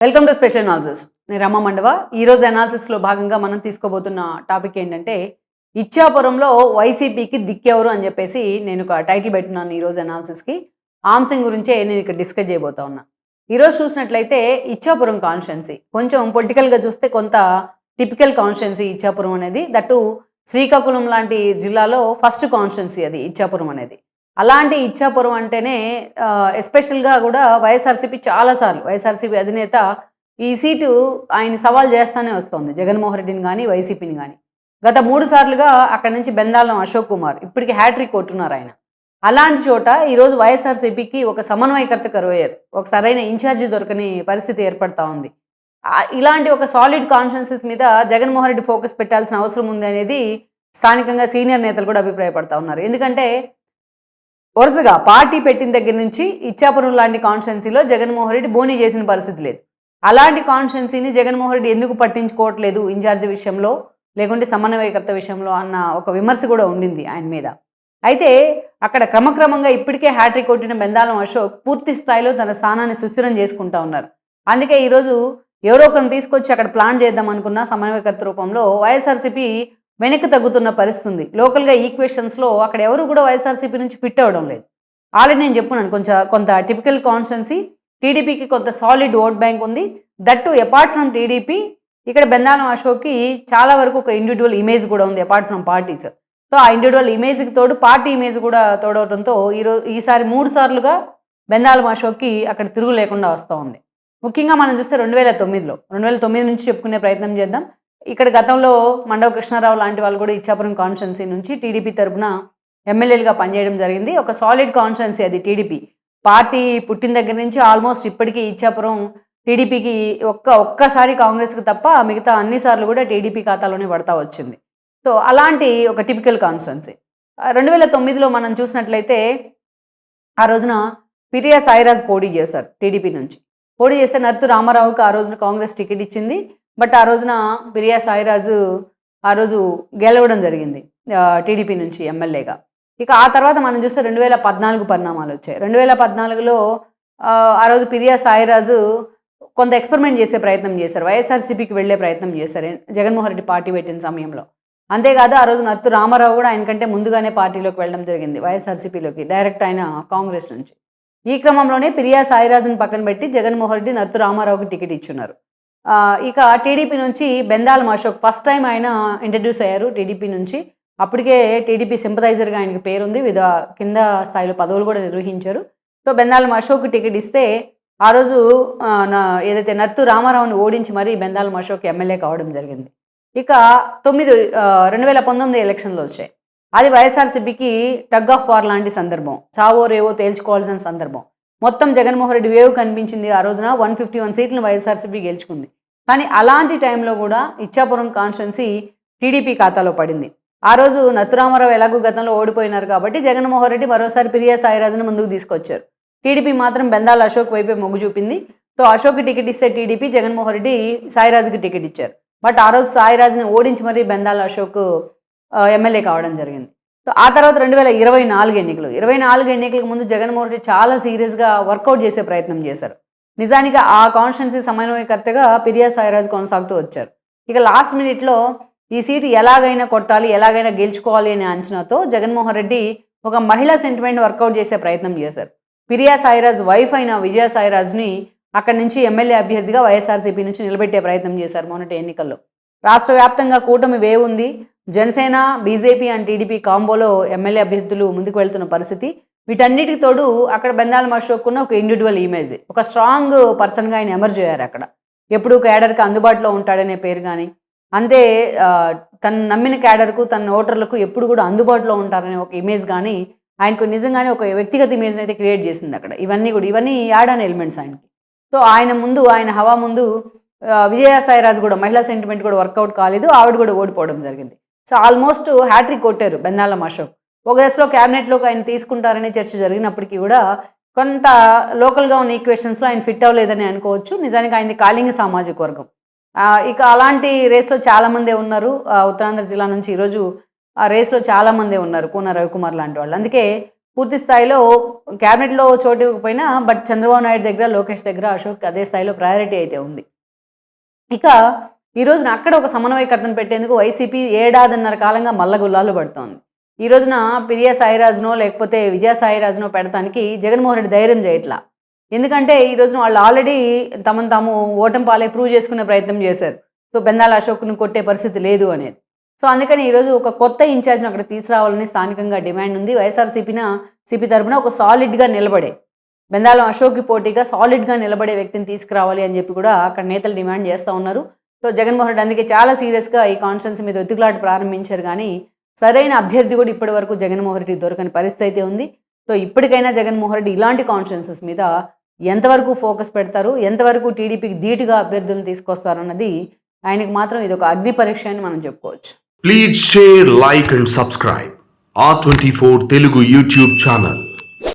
Welcome to special analysis. నేను రమ్మ మండవ. ఈరోజు అనాలిసిస్లో భాగంగా మనం తీసుకోబోతున్న టాపిక్ ఏంటంటే ఇచ్చాపురంలో వైసీపీకి దిక్కెవరు అని చెప్పేసి నేను ఒక టైటిల్ పెట్టినాను ఈరోజు అనాలిసిస్కి ఆమ్సింగ్ గురించే నేను ఇక్కడ డిస్కస్ చేయబోతా ఉన్నా. ఈరోజు చూసినట్లయితే ఇచ్చాపురం కాన్స్టిట్యున్సీ. కొంచెం పొలిటికల్గా చూస్తే కొంత టిపికల్ కాన్స్టిట్యున్సీ ఇచ్చాపురం అనేది. దట్టు శ్రీకాకుళం లాంటి జిల్లాలో ఫస్ట్ కాన్స్టిట్యున్సీ అది ఇచ్చాపురం అనేది. అలాంటి ఇచ్చాపురం అంటేనే ఎస్పెషల్గా కూడా వైఎస్ఆర్సీపీ చాలాసార్లు వైఎస్ఆర్సీపీ అధినేత ఈ సీటు ఆయన సవాల్ చేస్తానే వస్తుంది. జగన్మోహన్ రెడ్డిని కానీ వైసీపీని కానీ గత మూడు సార్లుగా అక్కడి నుంచి బెందాలం అశోక్ కుమార్ ఇప్పటికి హ్యాట్రిక్ కొట్టున్నారు ఆయన. అలాంటి చోట ఈరోజు వైఎస్ఆర్సీపీకి ఒక సమన్వయకర్త కరువయ్యారు. ఒక సరైన ఇన్ఛార్జి దొరకని పరిస్థితి ఏర్పడతా ఉంది. ఇలాంటి ఒక సాలిడ్ కాన్ఫరెన్సెస్ మీద జగన్మోహన్ రెడ్డి ఫోకస్ పెట్టాల్సిన అవసరం ఉంది అనేది స్థానికంగా సీనియర్ నేతలు కూడా అభిప్రాయపడతా ఉన్నారు. ఎందుకంటే వరుసగా పార్టీ పెట్టిన దగ్గర నుంచి ఇచ్చాపురం లాంటి కాన్స్టిట్యున్సీలో జగన్మోహన్ రెడ్డి బోనీ చేసిన పరిస్థితి లేదు. అలాంటి కాన్స్టిట్యున్సీని జగన్మోహన్ రెడ్డి ఎందుకు పట్టించుకోవట్లేదు ఇన్ఛార్జ్ విషయంలో లేకుంటే సమన్వయకర్త విషయంలో అన్న ఒక విమర్శ కూడా ఉండింది ఆయన మీద. అయితే అక్కడ క్రమక్రమంగా ఇప్పటికే హ్యాట్రిక్ కొట్టిన బెందాలం అశోక్ పూర్తి స్థాయిలో తన స్థానాన్ని సుస్థిరం చేసుకుంటా ఉన్నారు. అందుకే ఈరోజు ఎవరో ఒకరిని తీసుకొచ్చి అక్కడ ప్లాన్ చేద్దాం అనుకున్న సమన్వయకర్త రూపంలో వైఎస్ఆర్సీపీ వెనక్కి తగ్గుతున్న పరిస్థితి ఉంది లోకల్గా ఈక్వేషన్స్లో అక్కడ ఎవరు కూడా వైఎస్ఆర్సీపీ నుంచి ఫిట్ అవ్వడం లేదు. ఆల్రెడీ నేను చెప్పున్నాను కొంచెం కొంత టిపికల్ కాన్స్టెన్సీ టీడీపీకి కొంత సాలిడ్ ఓట్ బ్యాంక్ ఉంది. దట్టు అపార్ట్ ఫ్రమ్ టీడీపీ ఇక్కడ బెందాలం అశోక్కి చాలా వరకు ఒక ఇండివిజువల్ ఇమేజ్ కూడా ఉంది అపార్ట్ ఫ్రమ్ పార్టీస్ సో ఆ ఇండివిజువల్ ఇమేజ్కి తోడు పార్టీ ఇమేజ్ కూడా తోడవడంతో ఈరోజు ఈసారి మూడు సార్లుగా బెందాలం అశోక్కి అక్కడ తిరుగు లేకుండా వస్తూ ఉంది. ముఖ్యంగా మనం చూస్తే రెండు వేల తొమ్మిదిలో రెండు వేల తొమ్మిది నుంచి చెప్పుకునే ప్రయత్నం చేద్దాం. ఇక్కడ గతంలో మండవ కృష్ణారావు లాంటి వాళ్ళు కూడా ఇచ్చాపురం కాన్స్టిట్యున్సీ నుంచి టీడీపీ తరపున ఎమ్మెల్యేలుగా పనిచేయడం జరిగింది. ఒక సాలిడ్ కాన్స్టిట్యున్సీ అది టీడీపీ. పార్టీ పుట్టిన దగ్గర నుంచి ఆల్మోస్ట్ ఇప్పటికీ ఇచ్చాపురం టీడీపీకి ఒక్క ఒక్కసారి కాంగ్రెస్కి తప్ప మిగతా అన్ని సార్లు కూడా టీడీపీ ఖాతాలోనే పడతా వచ్చింది. సో అలాంటి ఒక టిపికల్ కాన్స్టిట్యున్సీ. రెండు వేల తొమ్మిదిలో మనం చూసినట్లయితే ఆ రోజున పిరియా సాయిరాజ్ పోటీ చేశారు టీడీపీ నుంచి. పోటీ చేస్తే నత్తు రామారావుకి ఆ రోజున కాంగ్రెస్ టికెట్ ఇచ్చింది. బట్ ఆ రోజున పిరియా సాయిరాజు ఆ రోజు గెలవడం జరిగింది టీడీపీ నుంచి ఎమ్మెల్యేగా. ఇక ఆ తర్వాత మనం చూస్తే రెండు వేల పద్నాలుగు పరిణామాలు వచ్చాయి. రెండు వేల పద్నాలుగులో ఆ, రోజు పిరియా సాయిరాజు కొంత ఎక్స్పెరిమెంట్ చేసే ప్రయత్నం చేశారు. వైఎస్ఆర్సీపీకి వెళ్ళే ప్రయత్నం చేశారు. జగన్మోహన్ రెడ్డి పార్టీ పెట్టిన సమయంలో. అంతేకాదు ఆ రోజు నత్తు రామారావు కూడా ఆయనకంటే ముందుగానే పార్టీలోకి వెళ్ళడం జరిగింది వైఎస్ఆర్సీపీలోకి డైరెక్ట్ ఆయన కాంగ్రెస్ నుంచి. ఈ క్రమంలోనే పిరియా సాయిరాజును పక్కన పెట్టి జగన్మోహన్ రెడ్డి నత్తు రామారావుకి టికెట్ ఇచ్చున్నారు. ఇక టీడీపీ నుంచి బెందాలం అశోక్ ఫస్ట్ టైం ఆయన ఇంట్రడ్యూస్ అయ్యారు టీడీపీ నుంచి. అప్పటికే టీడీపీ సింపథైజర్గా ఆయనకి పేరుంది. వివిధ కింద స్థాయిలో పదవులు కూడా నిర్వహించారు. సో బెందాల అశోక్ టికెట్ ఇస్తే ఆ రోజు నా ఏదైతే నత్తు రామారావుని ఓడించి మరీ బెందాల అశోక్ ఎమ్మెల్యే కావడం జరిగింది. ఇక తొమ్మిది రెండు వేల పంతొమ్మిది ఎలక్షన్లు వచ్చాయి. అది వైఎస్ఆర్సీపీకి టగ్ ఆఫ్ వార్ లాంటి సందర్భం. చావో రేవో తేల్చుకోవాల్సిన సందర్భం. మొత్తం జగన్మోహన్ రెడ్డి వేవ్ కనిపించింది ఆ రోజున వన్ ఫిఫ్టీ వన్ సీట్లను వైఎస్ఆర్సీపీ గెలుచుకుంది. కానీ అలాంటి టైంలో కూడా ఇచ్చాపురం కాన్స్టిట్యున్సీ టీడీపీ ఖాతాలో పడింది. ఆ రోజు నత్తురామారావు ఎలాగో గతంలో ఓడిపోయినారు కాబట్టి జగన్మోహన్ రెడ్డి మరోసారి ప్రియా సాయిరాజును ముందుకు తీసుకొచ్చారు. టీడీపీ మాత్రం బెందాల అశోక్ వైపే మొగ్గు చూపింది. సో అశోక్ టికెట్ ఇస్తే టీడీపీ జగన్మోహన్ రెడ్డి సాయిరాజుకి టికెట్ ఇచ్చారు. బట్ ఆ రోజు సాయిరాజుని ఓడించి మరీ బెందాల అశోక్ ఎమ్మెల్యే కావడం జరిగింది. సో ఆ తర్వాత రెండు వేల ఇరవై నాలుగు ఎన్నికలు. ఇరవై నాలుగు ఎన్నికలకు ముందు జగన్మోహన్ రెడ్డి చాలా సీరియస్గా వర్కౌట్ చేసే ప్రయత్నం చేశారు. నిజానికి ఆ కాన్స్టిట్యున్సీ సమన్వయకర్తగా పిరియా సాయిరాజ్ కొనసాగుతూ వచ్చారు. ఇక లాస్ట్ మినిట్లో ఈ సీటు ఎలాగైనా కొట్టాలి ఎలాగైనా గెలుచుకోవాలి అనే అంచనాతో జగన్మోహన్ రెడ్డి ఒక మహిళా సెంటిమెంట్ వర్కౌట్ చేసే ప్రయత్నం చేశారు. పిరియా సాయిరాజ్ వైఫ్ అయిన విజయ సాయిరాజ్ని అక్కడి నుంచి ఎమ్మెల్యే అభ్యర్థిగా వైఎస్ఆర్సీపీ నుంచి నిలబెట్టే ప్రయత్నం చేశారు మొన్నటి ఎన్నికల్లో. రాష్ట్ర వ్యాప్తంగా కూటమి వేవుంది. ఉంది జనసేన బీజేపీ అండ్ టీడీపీ కాంబోలో ఎమ్మెల్యే అభ్యర్థులు ముందుకు వెళ్తున్న పరిస్థితి. వీటన్నిటికి తోడు అక్కడ బెందాల మషోక్కున్న ఒక ఇండివిజువల్ ఇమేజ్ ఒక స్ట్రాంగ్ పర్సన్గా ఆయన ఎమర్జ్ అయ్యారు అక్కడ. ఎప్పుడు క్యాడర్కి అందుబాటులో ఉంటాడనే పేరు కానీ అంతే తను నమ్మిన క్యాడర్కు తన ఓటర్లకు ఎప్పుడు కూడా అందుబాటులో ఉంటారనే ఒక ఇమేజ్ కానీ ఆయనకు నిజంగానే ఒక వ్యక్తిగత ఇమేజ్ అయితే క్రియేట్ చేసింది అక్కడ. ఇవన్నీ కూడా ఇవన్నీ యాడ్ అనే ఎలిమెంట్స్ ఆయనకి. సో ఆయన ముందు ఆయన హవా ముందు విజయ సాయిరాజ్ కూడా మహిళా సెంటిమెంట్ కూడా వర్కౌట్ కాలేదు ఆవిడ కూడా ఓడిపోవడం జరిగింది. సో ఆల్మోస్ట్ హ్యాట్రిక్ కొట్టారు బెందాలం అశోక్. ఒక దశలో క్యాబినెట్లోకి ఆయన తీసుకుంటారనే చర్చ జరిగినప్పటికీ కూడా కొంత లోకల్గా ఉన్న ఈక్వేషన్స్లో ఆయన ఫిట్ అవ్వలేదని అనుకోవచ్చు. నిజానికి ఆయనది కాళింగ సామాజిక వర్గం. ఇక అలాంటి రేస్లో చాలామందే ఉన్నారు. ఉత్తరాంధ్ర జిల్లా నుంచి ఈరోజు ఆ రేస్లో చాలామందే ఉన్నారు కూన రవికుమార్ లాంటి వాళ్ళు. అందుకే పూర్తి స్థాయిలో క్యాబినెట్లో చోటు ఇవ్వకపోయినా బట్ చంద్రబాబు నాయుడు దగ్గర లోకేష్ దగ్గర అశోక్ అదే స్థాయిలో ప్రయారిటీ అయితే ఉంది. ఇక ఈ రోజున అక్కడ ఒక సమన్వయకర్తను పెట్టేందుకు వైసీపీ ఏడాదిన్నర కాలంగా మల్లగుల్లాలు పడుతోంది. ఈ రోజున పిరియా సాయిరాజ్నో లేకపోతే విజయ సాయిరాజ్నో పెడతానికి జగన్మోహన్ రెడ్డి ధైర్యం చేయట్లా? ఎందుకంటే ఈ రోజున వాళ్ళు ఆల్రెడీ తమను తాము ఓటం పాలే ప్రూవ్ చేసుకునే ప్రయత్నం చేశారు. సో బెందాల అశోక్ను కొట్టే పరిస్థితి లేదు అనేది. సో అందుకని ఈరోజు ఒక కొత్త ఇన్ఛార్జ్ను అక్కడ తీసుకురావాలని స్థానికంగా డిమాండ్ ఉంది. వైఎస్ఆర్సీపీన సిపి తరపున ఒక సాలిడ్గా నిలబడే బెందాలం అశోక్కి పోటీగా సాలిడ్గా నిలబడే వ్యక్తిని తీసుకురావాలి అని చెప్పి కూడా అక్కడ నేతలు డిమాండ్ చేస్తూ ఉన్నారు. సో జగన్మోహన్ రెడ్డి అందుకే చాలా సీరియస్గా ఈ కాన్స్టెన్స్ మీద వెతుకులాట ప్రారంభించారు కానీ సరైన అభ్యర్థి కూడా ఇప్పటి వరకు జగన్మోహన్ రెడ్డి దొరకని పరిస్థితి అయితే ఉంది. సో ఇప్పటికైనా జగన్మోహన్ రెడ్డి ఇలాంటి కాన్స్టిట్యున్సీస్ మీద ఎంతవరకు ఫోకస్ పెడతారు ఎంతవరకు టీడీపీకి ధీటుగా అభ్యర్థులను తీసుకొస్తారు అన్నది ఆయనకు మాత్రం ఇది ఒక అగ్ని పరీక్ష అని మనం చెప్పుకోవచ్చు. Please share like and subscribe ఆ twenty four Telugu YouTube channel